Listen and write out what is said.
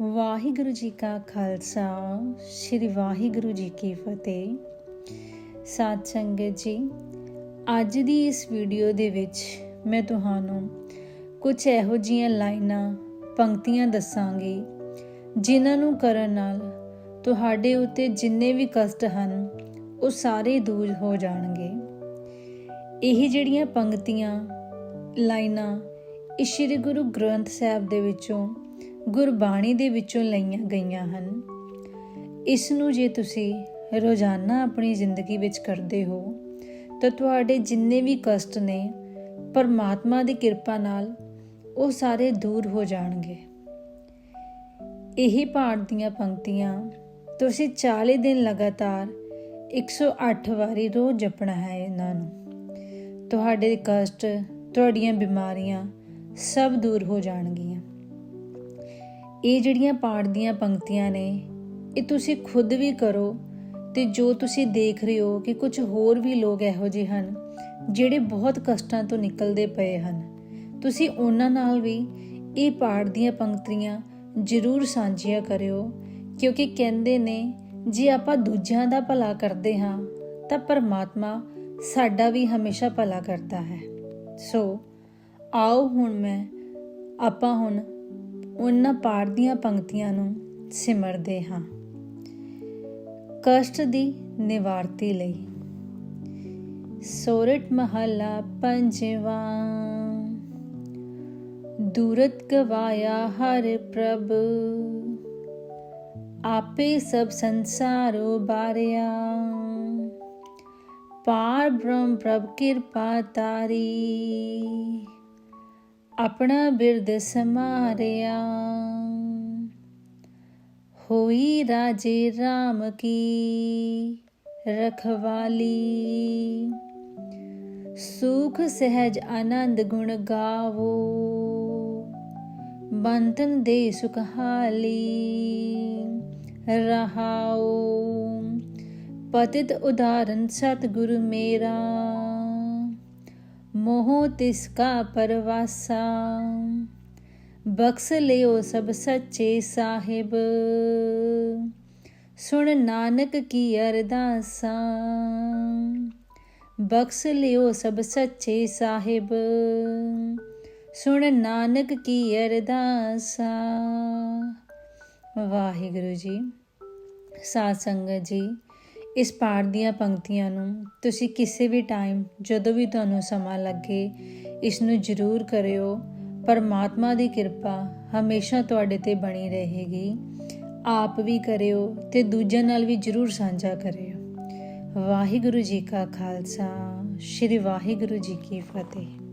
ਵਾਹਿਗੁਰੂ ਜੀ ਕਾ ਖਾਲਸਾ, ਸ੍ਰੀ ਵਾਹਿਗੁਰੂ ਜੀ ਕੀ ਫਤਿਹ। ਸਾਧ ਸੰਗਤ ਜੀ, ਅੱਜ ਦੀ ਇਸ ਵੀਡੀਓ ਦੇ ਵਿੱਚ ਮੈਂ ਤੁਹਾਨੂੰ ਕੁਝ ਇਹੋ ਜੀਆਂ ਲਾਈਨਾਂ, ਪੰਕਤੀਆਂ ਦੱਸਾਂਗੀ, ਜਿਨ੍ਹਾਂ ਨੂੰ ਕਰਨ ਨਾਲ ਤੁਹਾਡੇ ਉੱਤੇ ਜਿੰਨੇ ਵੀ ਕਸ਼ਟ ਹਨ, ਉਹ ਸਾਰੇ ਦੂਰ ਹੋ ਜਾਣਗੇ। ਇਹ ਜਿਹੜੀਆਂ ਪੰਕਤੀਆਂ, ਲਾਈਨਾਂ ਇਹ ਸ੍ਰੀ ਗੁਰੂ ਗ੍ਰੰਥ ਸਾਹਿਬ ਦੇ ਵਿੱਚੋਂ ਗੁਰਬਾਣੀ ਦੇ ਵਿੱਚੋਂ ਲਈਆਂ ਗਈਆਂ ਹਨ। ਇਸ ਨੂੰ ਜੇ ਤੁਸੀਂ ਰੋਜ਼ਾਨਾ ਆਪਣੀ ਜ਼ਿੰਦਗੀ ਵਿੱਚ ਕਰਦੇ ਹੋ, ਤਾਂ ਤੁਹਾਡੇ ਜਿੰਨੇ ਵੀ ਕਸ਼ਟ ਨੇ, ਪਰਮਾਤਮਾ ਦੀ ਕਿਰਪਾ ਨਾਲ ਉਹ ਸਾਰੇ ਦੂਰ ਹੋ ਜਾਣਗੇ। ਇਹੀ ਪਾਠ ਦੀਆਂ ਪੰਕਤੀਆਂ, ਤੁਸੀਂ 40 ਦਿਨ ਲਗਾਤਾਰ 108 ਵਾਰੀ ਰੋਜ਼ ਜਪਣਾ ਹੈ ਇਹਨਾਂ ਨੂੰ। ਤੁਹਾਡੇ ਕਸ਼ਟ, ਤੁਹਾਡੀਆਂ ਬਿਮਾਰੀਆਂ ਸਭ ਦੂਰ ਹੋ ਜਾਣਗੀਆਂ। ਇਹ ਜਿਹੜੀਆਂ ਪਾਠ ਦੀਆਂ ਪੰਕਤੀਆਂ ਨੇ, ਇਹ ਤੁਸੀਂ ਖੁਦ ਵੀ ਕਰੋ ਤੇ ਜੋ ਤੁਸੀਂ ਦੇਖ ਰਹੇ ਹੋ ਕਿ ਕੁਝ ਹੋਰ ਵੀ ਲੋਕ ਇਹੋ ਜਿਹੇ ਹਨ, ਜਿਹੜੇ ਬਹੁਤ ਕਸ਼ਟਾਂ ਤੋਂ ਨਿਕਲਦੇ ਪਏ ਹਨ। ਤੁਸੀਂ ਉਹਨਾਂ ਨਾਲ ਵੀ ਇਹ ਪਾਠ ਦੀਆਂ ਪੰਕਤੀਆਂ ਜ਼ਰੂਰ ਸਾਂਝੀਆਂ ਕਰਿਓ, ਕਿਉਂਕਿ ਕਹਿੰਦੇ ਨੇ, ਜੇ ਆਪਾਂ ਦੂਜਿਆਂ ਦਾ ਭਲਾ ਕਰਦੇ ਹਾਂ, ਤਾਂ ਪਰਮਾਤਮਾ ਸਾਡਾ ਵੀ ਹਮੇਸ਼ਾ ਭਲਾ ਕਰਦਾ ਹੈ। ਸੋ, ਆਓ ਹੁਣ ਮੈਂ, ਆਪਾਂ ਹੁਣ ਉਹਨਾਂ ਪਾਠ ਦੀਆਂ ਪੰਕਤੀਆਂ ਨੂੰ ਸਿਮਰਦੇ ਹਾਂ। ਕਸ਼ਟ ਦੀ ਨਿਵਾਰਤੀ ਲਈ। ਸੋਰਠ ਮਹਲਾ ਪੰਜਵਾ। ਦੂਰਤ ਗਵਾਇਆ ਹਰ ਪ੍ਰਭ। ਆਪੇ ਸਭ ਸੰਸਾਰੋ ਬਾਰਿਆ। ਪਾਰ ਬ੍ਰਹਮ ਪ੍ਰਭ ਕਿਰਪਾ ਤਾਰੀ। ਆਪਣਾ ਬਿਰਦ ਸਮਾਰਿਆ ਹੋਈ ਰਾਜੇ RAM ਕੀ ਰਖਵਾਲੀ। ਸੁਖ ਸਹਿਜ ਆਨੰਦ ਗੁਣ ਗਾਵੋ। ਬੰਤਨ ਦੇ ਸੁਖਹਾਲੀ ਰਹਾਓ। ਪਤਿਤ ਉਦਾਹਰਨ ਸਤਿਗੁਰ ਮੇਰਾ। ਮੋਹ ਤਿਸ ਕਾ ਪਰਵਾਸਾ। ਬਖਸ਼ ਲਿਓ ਸਭ ਸੱਚੇ ਸਾਹਿਬ। ਸੁਣ ਨਾਨਕ ਕੀ ਅਰਦਾਸਾ। ਬਖਸ਼ ਲਿਓ ਸਭ ਸੱਚੇ ਸਾਹਿਬ। ਸੁਣ ਨਾਨਕ ਕੀ ਅਰਦਾਸਾ। ਵਾਹਿਗੁਰੂ ਜੀ, ਸਾਧ ਸੰਗਤ ਜੀ ਇਸ ਪਾਠ ਦੀਆਂ ਪੰਕਤੀਆਂ ਨੂੰ ਤੁਸੀਂ ਕਿਸੇ ਵੀ ਟਾਈਮ ਜਦੋਂ ਵੀ ਤੁਹਾਨੂੰ ਸਮਾਂ ਲੱਗੇ ਇਸ ਨੂੰ ਜ਼ਰੂਰ ਕਰਿਓ। ਪਰਮਾਤਮਾ ਦੀ ਕਿਰਪਾ ਹਮੇਸ਼ਾ ਤੁਹਾਡੇ ਤੇ ਬਣੀ ਰਹੇਗੀ। ਆਪ ਵੀ ਕਰਿਓ ਤੇ ਦੂਜਿਆਂ ਨਾਲ ਵੀ ਜ਼ਰੂਰ ਸਾਂਝਾ ਕਰਿਓ। ਵਾਹਿਗੁਰੂ ਜੀ ਕਾ ਖਾਲਸਾ, ਸ੍ਰੀ ਵਾਹਿਗੁਰੂ ਜੀ ਕੀ ਫਤਿਹ।